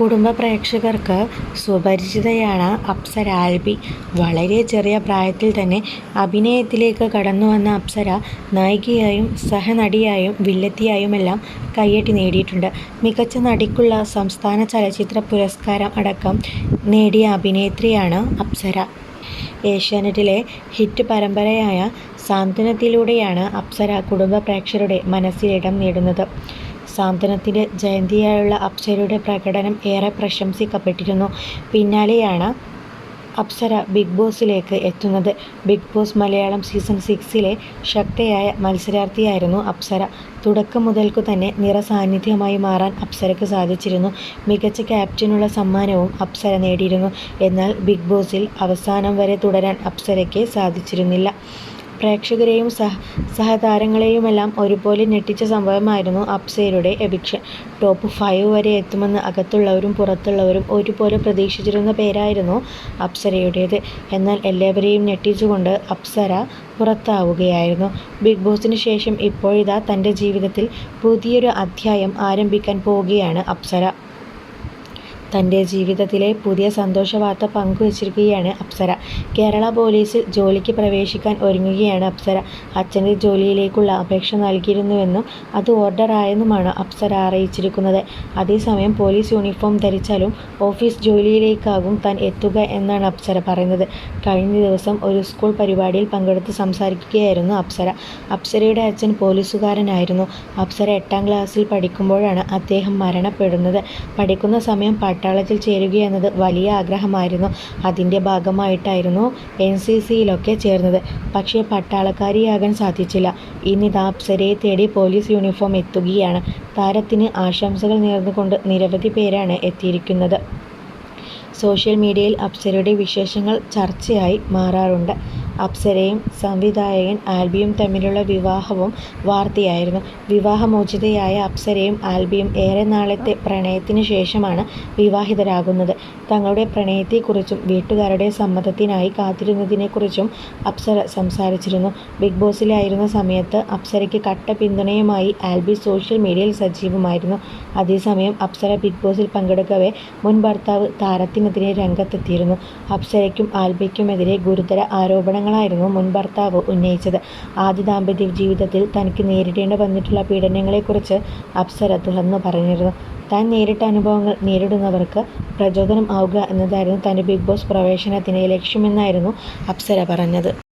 കുടുംബ പ്രേക്ഷകർക്ക് സുപരിചിതയാണ് അപ്സര ആൽബി. വളരെ ചെറിയ പ്രായത്തിൽ തന്നെ അഭിനയത്തിലേക്ക് കടന്നു വന്ന അപ്സര നായികയായും സഹനടിയായും വില്ലത്തിയായുമെല്ലാം കയ്യടി നേടിയിട്ടുണ്ട്. മികച്ച നടിക്കുള്ള സംസ്ഥാന ചലച്ചിത്ര പുരസ്കാരം അടക്കം നേടിയ അഭിനേത്രിയാണ് അപ്സര. ഏഷ്യാനെറ്റിലെ ഹിറ്റ് പരമ്പരയായ സാന്ത്വനത്തിലൂടെയാണ് അപ്സര കുടുംബ പ്രേക്ഷകരുടെ മനസ്സിൽ ഇടം നേടുന്നത്. സാന്ത്വനത്തിന്റെ ജയന്തിയായുള്ള അപ്സരയുടെ പ്രകടനം ഏറെ പ്രശംസിക്കപ്പെട്ടിരുന്നു. പിന്നാലെയാണ് അപ്സര ബിഗ് ബോസിലേക്ക് എത്തുന്നത്. ബിഗ് ബോസ് മലയാളം സീസൺ സിക്സിലെ ശക്തയായ മത്സരാർത്ഥിയായിരുന്നു അപ്സര. തുടക്കം മുതൽക്കു തന്നെ നിറസാന്നിധ്യമായി മാറാൻ അപ്സരയ്ക്ക് സാധിച്ചിരുന്നു. മികച്ച ക്യാപ്റ്റനുള്ള സമ്മാനവും അപ്സര നേടിയിരുന്നു. എന്നാൽ ബിഗ് ബോസിൽ അവസാനം വരെ തുടരാൻ അപ്സരയ്ക്ക് സാധിച്ചിരുന്നില്ല. പ്രേക്ഷകരെയും സഹ സഹതാരങ്ങളെയുമെല്ലാം ഒരുപോലെ ഞെട്ടിച്ച സംഭവമായിരുന്നു അപ്സരയുടെ എവിക്ഷൻ. ടോപ്പ് ഫൈവ് വരെ എത്തുമെന്ന് അകത്തുള്ളവരും പുറത്തുള്ളവരും ഒരുപോലെ പ്രതീക്ഷിച്ചിരുന്ന പേരായിരുന്നു അപ്സരയുടേത്. എന്നാൽ എല്ലാവരെയും ഞെട്ടിച്ചുകൊണ്ട് അപ്സര പുറത്താവുകയായിരുന്നു. ബിഗ് ബോസിന് ശേഷം ഇപ്പോഴിതാ തന്റെ ജീവിതത്തിൽ പുതിയൊരു അധ്യായം ആരംഭിക്കാൻ പോവുകയാണ് അപ്സര. തന്റെ ജീവിതത്തിലെ പുതിയ സന്തോഷവാർത്ത പങ്കുവച്ചിരിക്കുകയാണ് അപ്സര. കേരള പോലീസിൽ ജോലിക്ക് പ്രവേശിക്കാൻ ഒരുങ്ങുകയാണ് അപ്സര. അച്ഛന്റെ ജോലിയിലേക്കുള്ള അപേക്ഷ നൽകിയിരുന്നുവെന്നും അത് ഓർഡറായെന്നുമാണ് അപ്സര അറിയിച്ചിരിക്കുന്നത്. അതേസമയം പോലീസ് യൂണിഫോം ധരിച്ചാലും ഓഫീസ് ജോലിയിലേക്കാകും താൻ എത്തുക എന്നാണ് അപ്സര പറയുന്നത്. കഴിഞ്ഞ ദിവസം ഒരു സ്കൂൾ പരിപാടിയിൽ പങ്കെടുത്ത് സംസാരിക്കുകയായിരുന്നു അപ്സര. അപ്സരയുടെ അച്ഛൻ പോലീസുകാരനായിരുന്നു. അപ്സര എട്ടാം ക്ലാസ്സിൽ പഠിക്കുമ്പോഴാണ് അദ്ദേഹം മരണപ്പെടുന്നത്. പഠിക്കുന്ന സമയം പട്ടാളത്തിൽ ചേരുക എന്നത് വലിയ ആഗ്രഹമായിരുന്നു. അതിന്റെ ഭാഗമായിട്ടായിരുന്നു എൻ സി സിയിലൊക്കെ ചേർന്നത്. പക്ഷേ പട്ടാളക്കാരിയാകാൻ സാധിച്ചില്ല. ഇനി അപ്സരയെ തേടി പോലീസ് യൂണിഫോം എത്തുകയാണ്. താരത്തിന് ആശംസകൾ നേർന്നുകൊണ്ട് നിരവധി പേരാണ് എത്തിയിരിക്കുന്നത്. സോഷ്യൽ മീഡിയയിൽ അപ്സരയുടെ വിശേഷങ്ങൾ ചർച്ചയായി മാറാറുണ്ട്. അപ്സരയും സംവിധായകൻ ആൽബിയും തമ്മിലുള്ള വിവാഹവും വാർത്തയായിരുന്നു. വിവാഹമോചിതയായ അപ്സരയും ആൽബിയും ഏറെ നാളത്തെ പ്രണയത്തിന് ശേഷമാണ് വിവാഹിതരാകുന്നത്. തങ്ങളുടെ പ്രണയത്തെക്കുറിച്ചും വീട്ടുകാരുടെ സമ്മതത്തിനായി കാത്തിരുന്നതിനെക്കുറിച്ചും അപ്സര സംസാരിച്ചിരുന്നു. ബിഗ് ബോസിലായിരുന്ന സമയത്ത് അപ്സരയ്ക്ക് കട്ട പിന്തുണയുമായി ആൽബി സോഷ്യൽ മീഡിയയിൽ സജീവമായിരുന്നു. അതേസമയം അപ്സര ബിഗ് ബോസിൽ പങ്കെടുക്കവെ മുൻ ഭർത്താവ് താരത്തിനെതിരെ രംഗത്തെത്തിയിരുന്നു. അപ്സരയ്ക്കും ആൽബിക്കുമെതിരെ ഗുരുതര ആരോപണങ്ങളായിരുന്നു മുൻ ഭർത്താവ് ഉന്നയിച്ചത്. ആദ്യ ദാമ്പത്യ ജീവിതത്തിൽ തനിക്ക് നേരിടേണ്ടി വന്നിട്ടുള്ള പീഡനങ്ങളെക്കുറിച്ച് അപ്സര തുറന്നു പറഞ്ഞിരുന്നു. താൻ നേരിട്ട അനുഭവങ്ങൾ നേരിടുന്നവർക്ക് പ്രചോദനം ആവുക എന്നതായിരുന്നു തന്റെ ബിഗ് ബോസ് പ്രവേശനത്തിന് ലക്ഷ്യമെന്നായിരുന്നു അപ്സര പറഞ്ഞത്.